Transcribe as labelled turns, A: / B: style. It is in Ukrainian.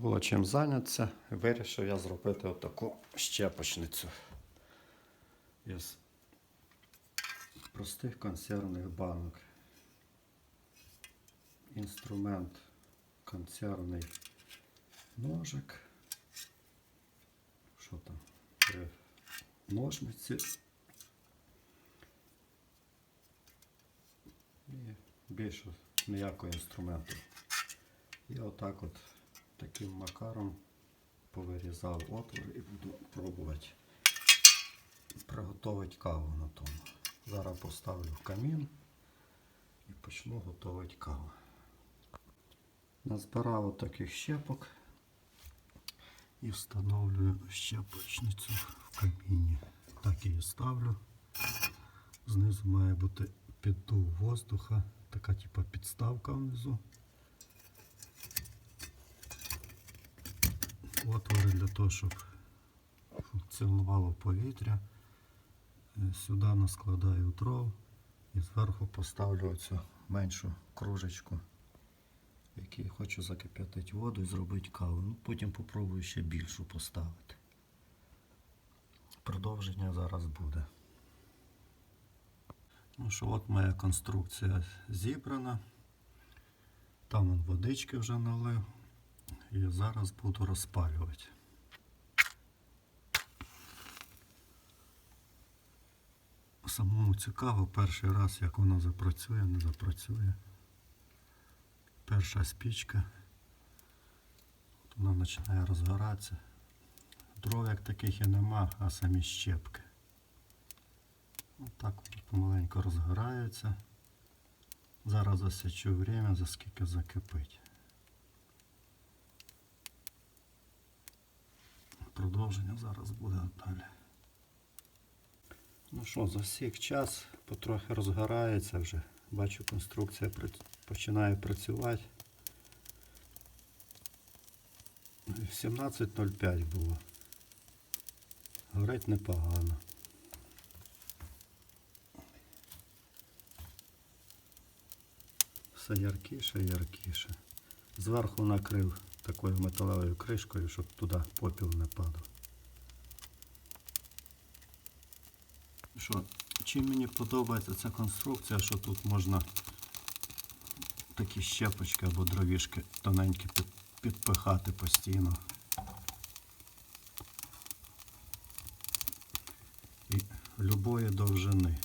A: було чим зайнятися, вирішив я зробити отаку щепочницю із простих консервних банок. Інструмент консервний ножик. Що там? Ножниці. І більше ніякого інструменту. І отак от таким макаром повирізав отвор і буду пробувати приготувати каву на тому. Зараз поставлю в камін і почну готувати каву. Назбирав таких щепок і встановлюю щепочницю в каміні. Так її ставлю. Знизу має бути піддув воздуха, така типа підставка внизу. Отвори для того, щоб функціонувало повітря. Е, Сюди наскладаю дров і зверху поставлю оцю меншу кружечку, в якій хочу закип'ятити воду і зробити каву. Ну, потім попробую ще більшу поставити. Продовження зараз буде. Ну що, от моя конструкція зібрана. Там водички вже налив. І зараз буду розпалювати. Самому цікаво перший раз, як воно запрацює, не запрацює. Перша спічка. Вона починає розгоратися. Дров як таких і нема, а самі щепки. Отак от помаленьку розгорається. Зараз засічу время, за скільки закипить. Продовження зараз буде далі. Ну що, засік час, потрохи розгорається вже. Бачу, конструкція починає працювати. Ну, 17.05 було. Горить непогано. Все яркіше, яркіше. Зверху накрив такою металевою кришкою, щоб туди попіл не падав. Що, чим мені подобається ця конструкція, що тут можна такі щепочки або дровішки тоненькі підпихати постійно. І любої довжини.